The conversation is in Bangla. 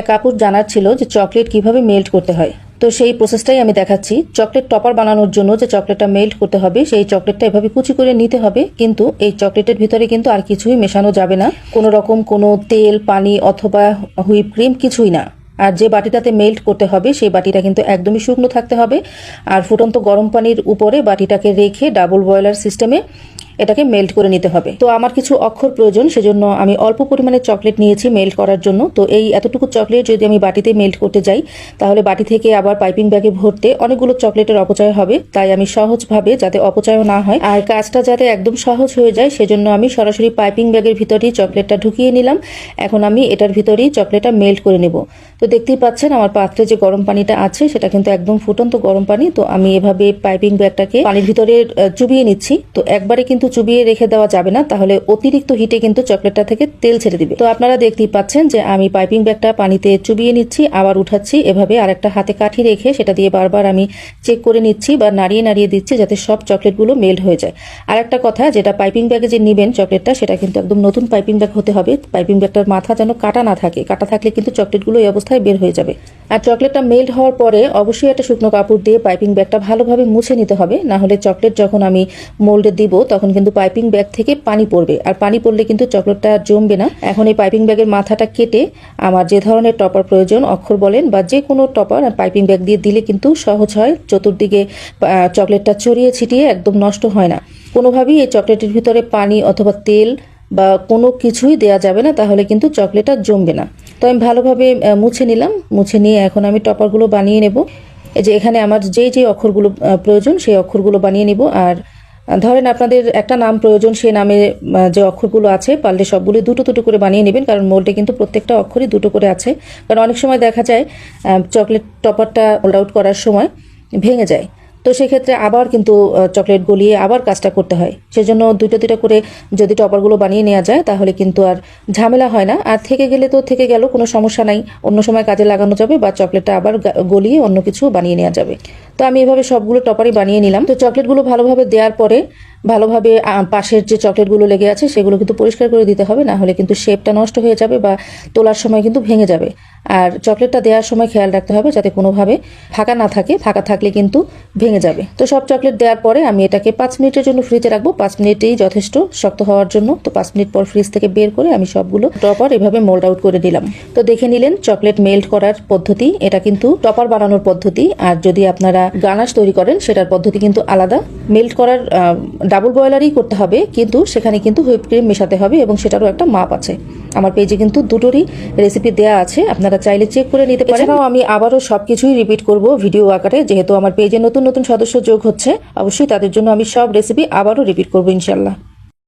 এক আপুর জানার ছিল যে চকলেট কীভাবে মেল্ট করতে হয়। তো সেই প্রসেসটাই আমি দেখাচ্ছি। চকলেট টপার বানানোর জন্য যে চকলেটটা মেল্ট করতে হবে, সেই চকলেটটা এভাবে কুচি করে নিতে হবে। কিন্তু এই চকলেটের ভিতরে কিন্তু আর কিছুই মেশানো যাবে না। কোনো রকম কোনো তেল, পানি অথবা হুইপ ক্রিম কিছুই না। আর যে বাটিটাতে মেল্ট করতে হবে, সেই বাটিটা কিন্তু একদমই শুকনো থাকতে হবে। আর ফুটন্ত গরম পানির উপরে বাটিটাকে রেখে ডাবল বয়লার সিস্টেমে এটাকে মেল্ট করে নিতে হবে। তো আমার কিছু অক্ষর প্রয়োজন, সেজন্য আমি অল্প পরিমাণে চকলেট নিয়েছি মেল্ট করার জন্য। তো এই এতটুকু চকলেট যদি আমি বাটিতে মেল্ট করতে যাই, তাহলে বাটি থেকে আবার পাইপিং ব্যাগে ভরতে অনেকগুলো চকলেটের অপচয় হবে। তাই আমি সহজভাবে যাতে অপচয়ও না হয়, আর কাজটা যাতে একদম সহজ হয়ে যায়, সেজন্য আমি সরাসরি পাইপিং ব্যাগের ভিতরেই চকলেটটা ঢুকিয়ে নিলাম। এখন আমি এটার ভিতরেই চকলেটটা মেল্ট করে নেব। তো দেখতেই পাচ্ছেন, আমার পাত্রে যে গরম পানিটা আছে, সেটা কিন্তু একদম ফুটন্ত গরম পানি। তো আমি এভাবে পাইপিং ব্যাগটাকে পানির ভিতরে চুবিয়ে নিচ্ছি। তো একবারে কিন্তু চুবিয়ে রেখে দেওয়া যাবে না, তাহলে অতিরিক্ত হিটে কিন্তু চকলেটটা থেকে তেল ছেড়ে দিবে। তো আপনারা দেখতেই পাচ্ছেন যে আমি পাইপিং ব্যাগটা পানিতে চুবিয়ে নিচ্ছি, আবার উঠাচ্ছি, এভাবে আর একটা হাতে কাঠি রেখে সেটা দিয়ে বারবার আমি চেক করে নিচ্ছি বা নাড়িয়ে নাড়িয়ে দিচ্ছি যাতে সব চকলেটগুলো মেল্ট হয়ে যায়। আর একটা কথা, যেটা পাইপিং ব্যাগে যে নিবেন চকলেটটা, সেটা কিন্তু একদম নতুন পাইপিং ব্যাগ হতে হবে। পাইপিং ব্যাগটার মাথা যেন কাটা না থাকে, কাটা থাকলে কিন্তু চকলেটগুলো এই অবস্থায় বের হয়ে যাবে। আর চকলেটটা মেল্ট হওয়ার পরে অবশ্যই একটা শুকনো কাপড় দিয়ে পাইপিং ব্যাগটা ভালোভাবে মুছে নিতে হবে না হলে চকলেট যখন আমি মোল্ডে দিব, তখন কিন্তু পাইপিং ব্যাগ থেকে পানি পড়বে। আর পানি পড়লে কিন্তু চকলেটটা জমবে না। এখন এই পাইপিং ব্যাগের মাথাটা কেটে আমার যে ধরনের টপার প্রয়োজন, অক্ষর বলেন বা যে কোনো টপার পাইপিং ব্যাগ দিয়ে দিলে কিন্তু সহজ হয়। চতুর্দিকে চকলেটটা ছড়িয়ে ছিটিয়ে একদম নষ্ট হয় না। কোনোভাবেই এই চকলেটের ভিতরে পানি অথবা তেল বা কোনো কিছুই দেয়া যাবে না, তাহলে কিন্তু চকলেটটা জমবে না। তো আমি ভালোভাবে মুছে নিলাম। মুছে নিয়ে এখন আমি টপারগুলো বানিয়ে নেব। যে এখানে আমার যেই যে অক্ষরগুলো প্রয়োজন, সেই অক্ষরগুলো বানিয়ে নিব। আর ধরেন আপনাদের একটা নাম প্রয়োজন সেই নামে যে অক্ষরগুলো আছে, পারলে সবগুলো দুটো দুটো করে বানিয়ে নেবেন, কারণ মোল্ডে কিন্তু প্রত্যেকটা অক্ষরই দুটো করে আছে। কারণ অনেক সময় দেখা যায় চকলেট টপারটা হোল্ড আউট করার সময় ভেঙে যায়। তো সেক্ষেত্রে আবার কিন্তু চকলেট গলিয়ে আবার কাজটা করতে হয়। সেজন্য দুটো দুটো করে যদি টপারগুলো বানিয়ে নেওয়া যায়, তাহলে কিন্তু আর ঝামেলা হয় না। আর থেকে গেলে তো থেকে গেল, কোনো সমস্যা নাই। অন্য সময় কাজে লাগানো যাবে বা চকলেটটা আবার গলিয়ে অন্য কিছু বানিয়ে নেওয়া যাবে। তো আমি এভাবে সবগুলো টপারই বানিয়ে নিলাম। তো চকলেটগুলো ভালোভাবে দেওয়ার পরে, ভালোভাবে পাশের যে চকলেটগুলো লেগে আছে, সেগুলো কিন্তু পরিষ্কার করে দিতে হবে, না হলে কিন্তু শেপটা নষ্ট হয়ে যাবে বা তোলার সময় কিন্তু ভেঙে যাবে। আর চকলেটটা দেওয়ার সময় খেয়াল রাখতে হবে যাতে কোনোভাবে ফাঁকা না থাকে, ফাঁকা থাকলে কিন্তু ভেঙে যাবে। তো সব চকলেট দেওয়ার পরে আমি এটাকে পাঁচ মিনিটের জন্য ফ্রিজে রাখব। পাঁচ মিনিটেই যথেষ্ট শক্ত হওয়ার জন্য। তো পাঁচ মিনিট পর ফ্রিজ থেকে বের করে আমি সবগুলো টপার এভাবে মোল্ড আউট করে দিলাম তো দেখে নিলেন চকলেট মেল্ট করার পদ্ধতি, এটা কিন্তু টপার বানানোর পদ্ধতি। আর যদি আপনারা গানাশ তৈরি করেন, সেটার পদ্ধতি কিন্তু আলাদা। মেল্ট করার ডাবল বয়লারই করতে হবে, কিন্তু সেখানে কিন্তু হুইপ ক্রিম মেশাতে হবে এবং সেটারও একটা মাপ আছে। আমার পেজে কিন্তু দুটোরই রেসিপি দেয়া আছে, আপনারা চাইলে চেক করে নিতে পারেন। এছাড়াও আমি আবারও সবকিছুই রিপিট করব ভিডিও আকারে, যেহেতু আমার পেজে নতুন নতুন সদস্য যোগ হচ্ছে, অবশ্যই তাদের জন্য আমি সব রেসিপি আবারও রিপিট করব ইনশাল্লাহ